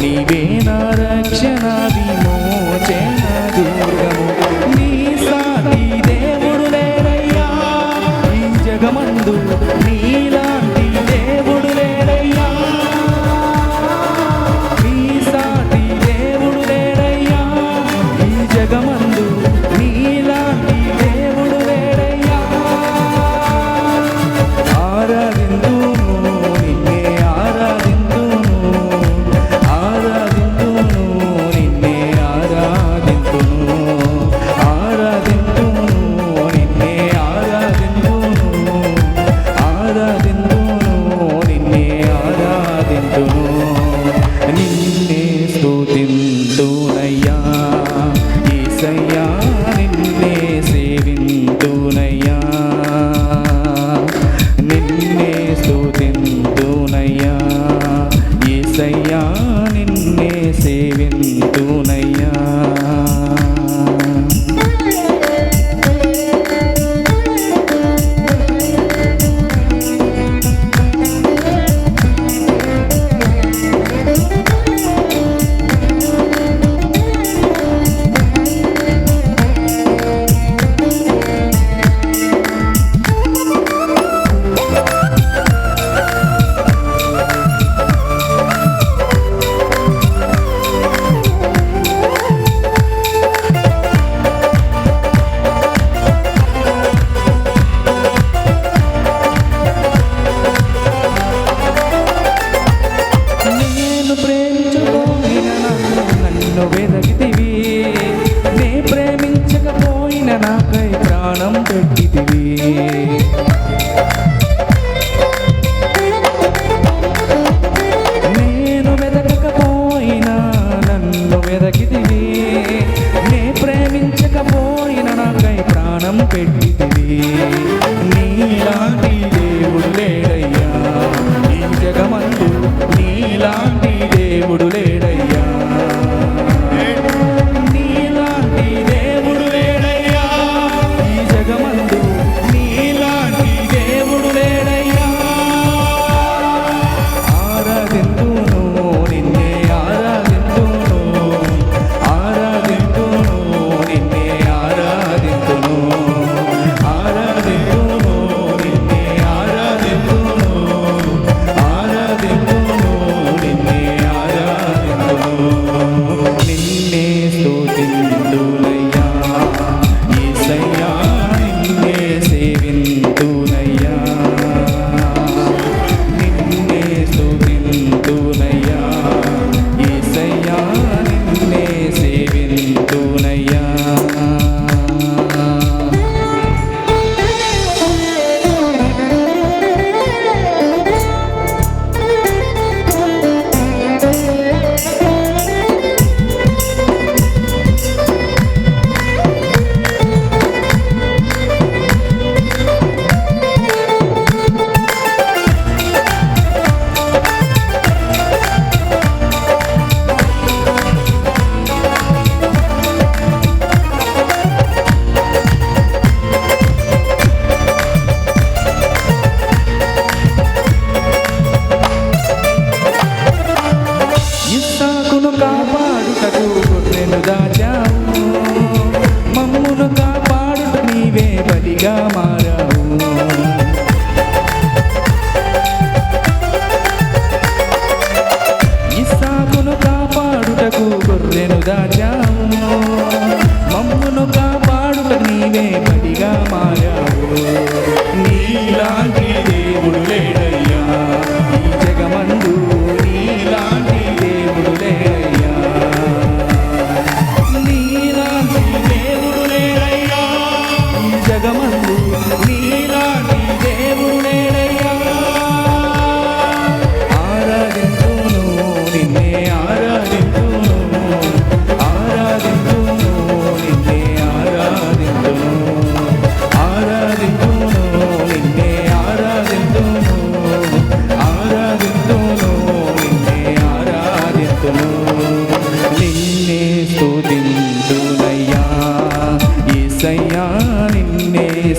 నీవే నా రక్షణ వెరగితివి నే ప్రేమించకపోయిన నాకై ప్రాణం పెట్టితివి. నేను వెదకకపోయినా నన్ను వెదకితివి. lưu lấy నీవే బలిగా మారావు. ఇస్సాకును కాపాడుటకు గొర్రెను దాచావు మమ్మును కాపాడుట నీవే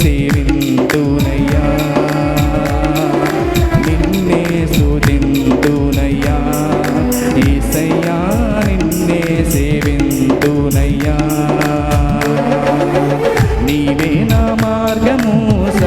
సేవింతునయ్యా నిన్నే సూచింతునయ్యా ఈసయ్యా నిన్నే సేవింతునయ్యా నీవే నా మార్గము స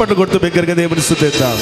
చప్పట్లు కొడుతూ బిగ్గరగా దేవుని స్థుతిద్దాం.